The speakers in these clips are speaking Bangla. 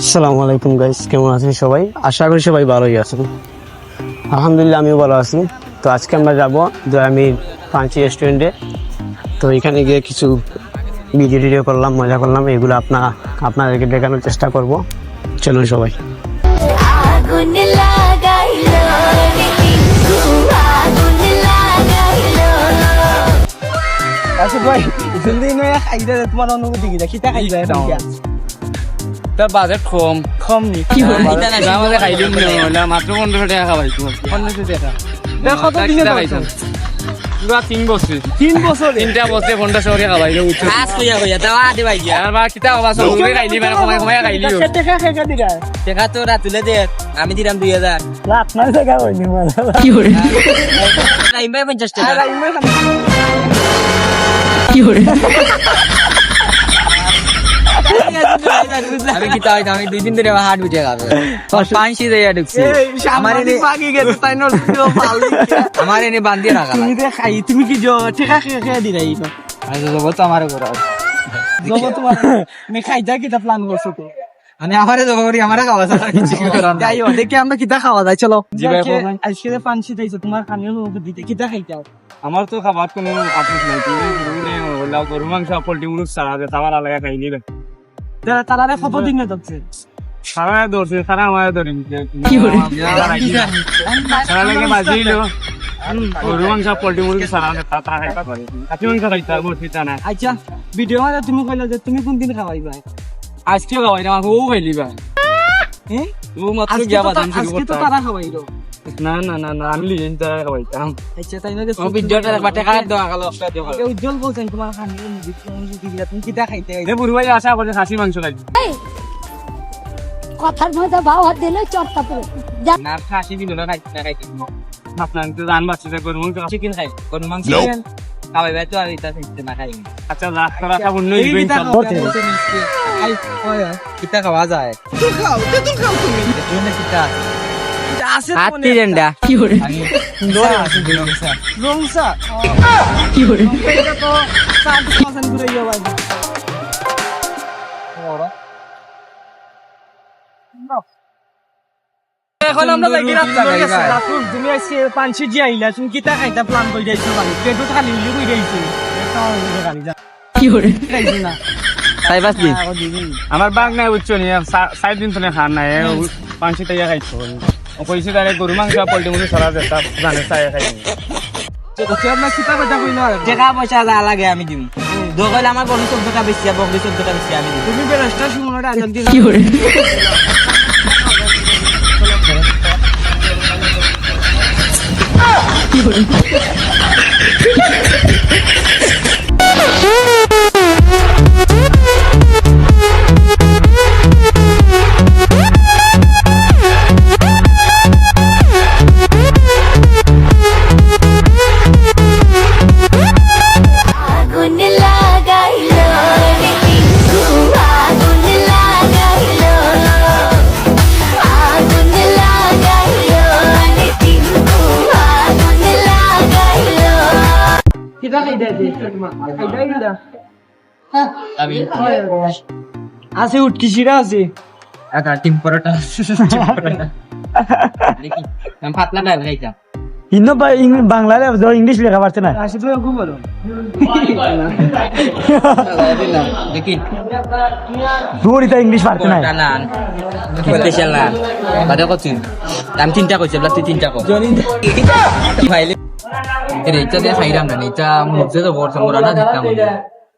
আসসালামু আলাইকুম গাইস কেমন আছেন সবাই? আশা করি সবাই ভালোই আছেন। আলহামদুলিল্লাহ, আমিও ভালো আছি। তো আজকে আমরা যাব আমি পাঞ্চি রেস্টুরেন্টে তো এখানে গিয়ে কিছু ভিডিও টিডিও করলাম মজা করলাম এগুলো আপনা আপনাদেরকে দেখানোর চেষ্টা করব। চলুন সবাই। আগুন আচ্ছা ভাই জলদি নয় খাইদা তোমার অনুভূতি কি? দেখি তা খাইদা তার বাজেট কম। কম নি। আমাদের খাইলিম না। মাত্র পনেরো টাকা খাওয়াইছো পনেরো টাকা। কত দিনে পাইছো? পুরা তিন বছর তিন বছর তিনটা বছরে পনেরোশো করে খাওয়াইলো উঠছো আজ কইয়া কইয়া তাও আদে ভাই গিয়া আর বা কিতা খাবা সব উড়ে গাইলি মানে কমাই কমাই খাইলি দেখা দেখা দিগা দেখা তো রাত তুলে দে আমি দিলাম দুই রাত না দেখা হইনি মানে টাইম পাই পঞ্চাশ টাকা। কি ইমে আমি কিতা হইতাম আমি দুই দিন ধরে হাট উঠে খাবে পাঁচশি দিয়ে ঢুকছি। আমার এনে পাগি গেছে তাই নল আমার এনে বান্ধিয়ে রাখা তুমি দে খাই তুমি কি জো খেকা দিলাই না আমি তো? জগৎ আমার জব তোমার আমি খাইদা কিটা প্ল্যান করছ তো? মানে আমারে জগৎ করি আমারে খাওয়া ছাড়া কিছু করার যাই হোক দেখি আমরা কিটা খাওয়া যায় চলো। জি ভাই, আজকে- যে পানসি দিয়েছ তোমার খানিও দিতে কিটা খাইতাও? আমার তো খাবার কোনো আফসোস নাই তুমি গরু মাংস পোল্ট্রি মুরগ সারা দে তাবার আলাদা খাইলি রে তারা তারা কত দিনে যাচ্ছে সারা ধরছে সারা আমার ধরিম কি করে। সারা লাগে বাজিলো আচ্ছা ভিডিও তুমি কইলা যে তুমি কোন দিন খাওয়াইবা আজকে খাওয়াই না ও খাইলি ভাই। হ্যাঁ? ও মাত্র গিয়া তো বাদাম আজকে তো তারা খাওয়াইলো। না না না না আমি লিজেন তারা খাওয়াইতাম আচ্ছা তাই না ভিডিওটা একবার টাকা দেওয়া গেল উজ্জ্বল বলছেন তোমার দিদিরা তুমি কিটা খাইতে এ বুড়ি ভাই আশা করছে খাসি মাংস খাইছি কথার মধ্যে ভাও হাত দিলে চটকা পড়ে যা না খাসি দিল না খাইতে না খাইতে আপনার তো জান বাচ্চা গরু মাংস চিকেন খাই কোন মাংস খাওয়াই ভাই তো আর এটা খাইতে না খাই আচ্ছা রাত করা খাব নই কিটা খাওয়া যায় তুই খাও তুই খাও তুমি জন্য কিতা এটা আছে তো হাতি রেন্ডা কি করে? রংসা কি করে? এটা তো সাত পার্সেন্ট ঘুরে যাওয়া এখন আমরা লাগি রাস্তা রাতুল তুমি আজকে পাঁচশো জি আইলা তুমি কিতা খাইতা প্ল্যান করে যাইছো পেটও খালি উলি কই যাইছো কি করে? না। দিন আমার বাঘ নাই বুঝছ নি? সাত দিন তো খান নাই। পাঁচশো টাকা খাইছো। কইছে তারে গরু মাংস পোল্ট্রি মুরগি সারা তা জানে চাই খাই টাকা পয়সা যা লাগে আমি দিম। দোকানে আমার বড় চোদ্দ টাকা বেশি বকরি চোদ্দ টাকা বেশি আমি দিম। তুমি বেরস্তা শুনোটা আজান দিন কি দে। আমি আছে উটকিছিরা আছে। একা টিম পরোটা দেখি আমি পাতলা ডাল খাইতাম। ইন্ন বাংলায় ইংলিশ লেখা পারছে না। তো খুব দেখি। ইংলিশ পারছে না। স্পেশাল নান। বাদে কত আমি তিনটা কইছি তুই তিনটা এটা দিয়ে খাইলাম না এটা মুখে তো বড় মোরা না দিতাম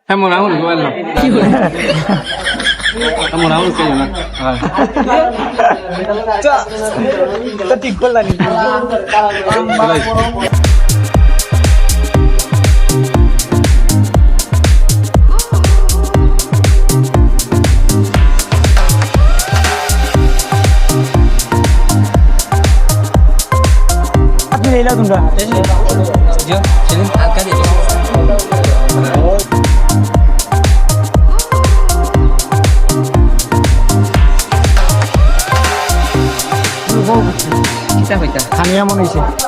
হ্যাঁ মনে হল বললাম কি হল ঠিক করলা নি আপনি এলা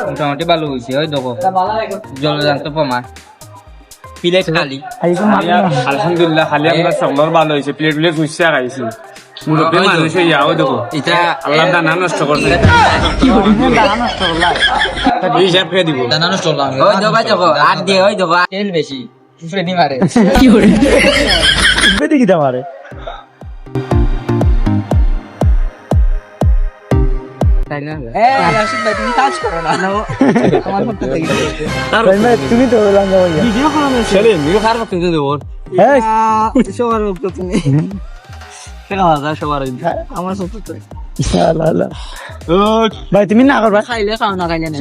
মোটামুটি ভালো হয়েছে ওই দেখো। জলজান্ত প্রমাণ। প্লেট খালি। আলহামদুলিল্লাহ খালি আমরা সকলের ভালো হয়েছে প্লেট প্লেট গুছিয়ে খাইছি। মুরব্বী তো। মানুষ ইয়াও দেখো। এটা আল্লাহ দানা নষ্ট করছে এই হিসাব খেয়ে দিব। দানা নষ্ট আমি। ওই দেখো দেখো আর দিয়ে ওই দেখো তেল বেশি ফ্রেডি মারে। দেখি তোমারে তাই না? এ রাশিদ তুমি কাজ করো না। তোমার ফটো দেখি তুমি তো ভিডিও করানো ছেলে মিও খারাপ কিন্তু দেবো। এই সবার তুমি। সবার আমার ভাই তুমি না করবা? খাইলে খাও না খাইলে না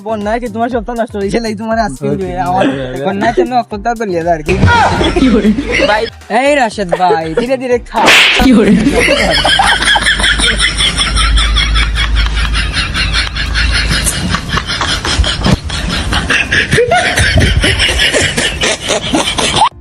বন্যায় কি তোমার সপ্তাহ নষ্ট হয়েছে? নাই তোমার আজকে আমার বন্যায় তো নক্ষত্র দলিয়ে আর কি। ভাই এই রাশেদ ভাই ধীরে ধীরে খা